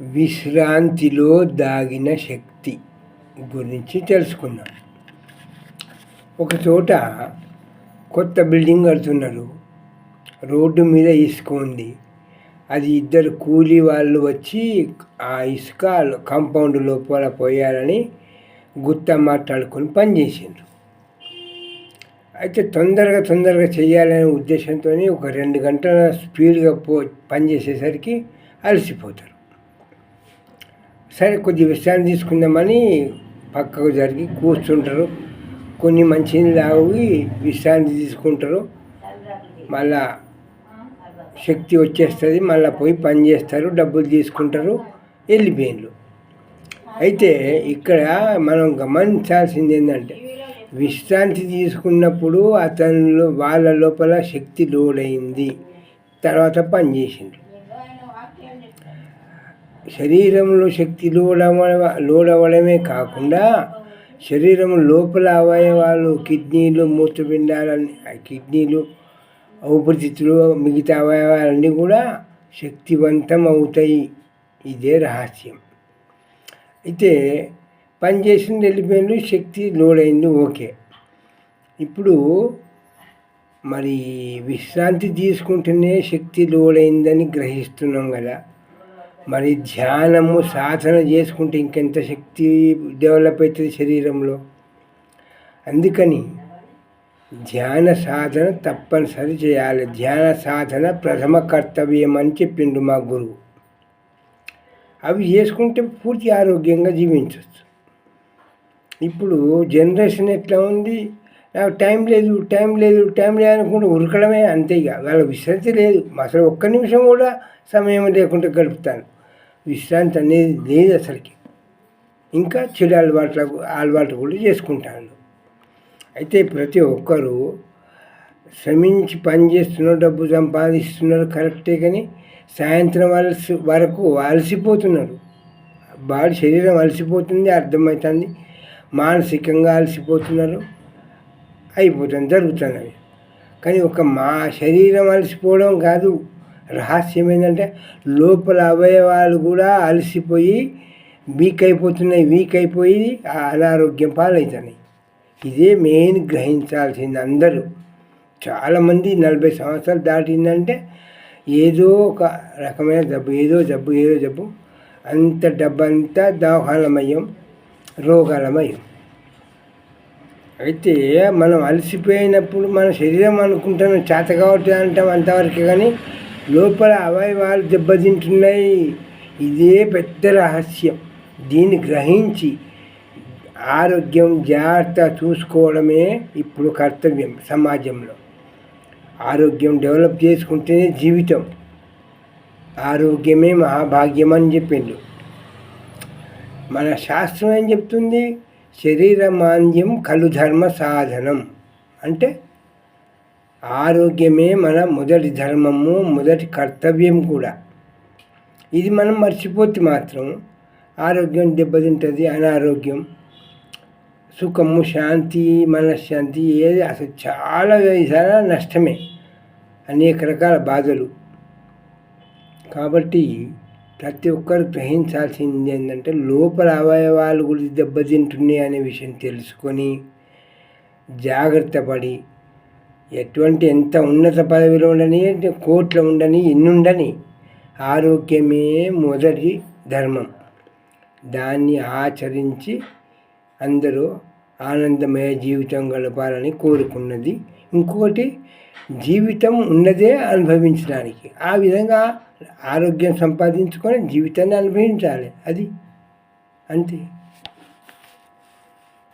విశ్రాంతిలో దాగిన శక్తి గురించి తెలుసుకుందాం. ఒక చోట కొత్త బిల్డింగ్ కడుతున్నారు. రోడ్డు మీద ఇసుక ఉంది. అది ఇద్దరు కూలీ వాళ్ళు వచ్చి ఆ ఇసుక కాంపౌండ్ లోపల పోయాలని గుత్త మాట్లాడుకొని పనిచేసిండ్రు అయితే తొందరగా తొందరగా చేయాలనే ఉద్దేశంతో ఒక రెండు గంటల స్పీడ్గా పో పనిచేసేసరికి అలసిపోతారు. సరే కొద్ది విశ్రాంతి తీసుకుందామని పక్కకు జరిగి కూర్చుంటారు. కొన్ని మంచి తాగి విశ్రాంతి తీసుకుంటారు. మళ్ళా శక్తి వచ్చేస్తుంది మళ్ళీ పోయి పని చేస్తారు డబ్బులు తీసుకుంటారు వెళ్ళిపోయిండ్రు అయితే ఇక్కడ మనం గమనించాల్సింది ఏంటంటే విశ్రాంతి తీసుకున్నప్పుడు అతను వాళ్ళ లోపల శక్తి లోడ్ అయింది తర్వాత పని చేసిండ్రు. శరీరంలో శక్తి లోడవ లోడవడమే లోడ్ అవ్వడమే కాకుండా శరీరం లోపల అవయవాలు కిడ్నీలు మూత్రపిండాలన్నీ కిడ్నీలు ఊపిరితిత్తులు మిగతా అవయవాలన్నీ కూడా శక్తివంతం అవుతాయి ఇదే రహస్యం. అయితే పనిచేసిన చేసింది వెళ్ళిపోయింది శక్తి లోడైంది ఓకే. ఇప్పుడు మరి విశ్రాంతి తీసుకుంటేనే శక్తి లోడైందని గ్రహిస్తున్నాం కదా. మరి ధ్యానము సాధన చేసుకుంటే ఇంకెంత శక్తి డెవలప్ అవుతుంది శరీరంలో? అందుకని ధ్యాన సాధన తప్పనిసరి చేయాలి. ధ్యాన సాధన ప్రథమ కర్తవ్యం అని చెప్పిండు మా గురువు. అవి చేసుకుంటే పూర్తి ఆరోగ్యంగా జీవించవచ్చు ఇప్పుడు జనరేషన్ ఎట్లా ఉంది? నాకు టైం లేదు టైం లేదు టైం లేదు అనుకుంటే ఉరకడమే అంతే ఇక. వాళ్ళ విశ్రాంతి లేదు. అసలు ఒక్క నిమిషం కూడా సమయం లేకుండా గడుపుతాను. విశ్రాంతి అనేది లేదు అసలుకి. ఇంకా చెడు అలవాట్లకు అలవాటు కూడా చేసుకుంటాను అయితే ప్రతి ఒక్కరూ శ్రమించి పని చేస్తున్నారు డబ్బు సంపాదిస్తున్నారు కరెక్టే కానీ సాయంత్రం అలసి వరకు అలసిపోతున్నారు. బాడీ శరీరం అలసిపోతుంది అర్థమవుతుంది మానసికంగా అలసిపోతున్నారు అయిపోతుంది జరుగుతున్నది. కానీ ఒక మా శరీరం అలసిపోవడం కాదు. రహస్యం ఏంటంటే లోపల అవయవాలు కూడా అలసిపోయి వీక్ అయిపోతున్నాయి వీక్ అయిపోయి ఆ అనారోగ్యం పాలవుతున్నాయి. ఇదే మెయిన్ గ్రహించాల్సింది అందరూ. చాలామంది నలభై సంవత్సరాలు దాటిందంటే ఏదో ఒక రకమైన జబ్బు ఏదో జబ్బు ఏదో జబ్బు. అంత డబ్బంతా దవాఖానమయం రోగాలమయం. అయితే మనం అలసిపోయినప్పుడు మన శరీరం అనుకుంటాను చేత కాబట్టి అంటాం అంతవరకు కానీ లోపల అవయవాలు దెబ్బతింటున్నాయి. ఇదే పెద్ద రహస్యం. దీన్ని గ్రహించి ఆరోగ్యం జాగ్రత్త చూసుకోవడమే ఇప్పుడు కర్తవ్యం సమాజంలో. ఆరోగ్యం డెవలప్ చేసుకుంటేనే జీవితం. ఆరోగ్యమే మహాభాగ్యం అని చెప్పిండు. మన శాస్త్రం ఏం చెప్తుంది? శరీరమాంద్యం కలు ధర్మ సాధనం. అంటే ఆరోగ్యమే మన మొదటి ధర్మము మొదటి కర్తవ్యం కూడా. ఇది మనం మర్చిపోతే మాత్రం ఆరోగ్యం దెబ్బతింటుంది అనారోగ్యం సుఖము శాంతి మనశ్శాంతి ఏది అసలు చాలా చాలా నష్టమే. అనేక రకాల బాధలు. కాబట్టి ప్రతి ఒక్కరు గ్రహించాల్సింది ఏంటంటే లోపల అవయవాలు కూడా దెబ్బతింటున్నాయి అనే విషయం తెలుసుకొని జాగ్రత్త పడి ఎటువంటి ఎంత ఉన్నత పదవిలో ఉండని కోట్లు ఉండని ఎన్నుండని ఆరోగ్యమే మొదటి ధర్మం. దాన్ని ఆచరించి అందరూ ఆనందమయ జీవితం గడపాలని కోరుకున్నది. ఇంకొకటి జీవితం ఉన్నదే అనుభవించడానికి. ఆ విధంగా ఆరోగ్యం సంపాదించుకొని జీవితాన్ని అనుభవించాలి. అది అంతే.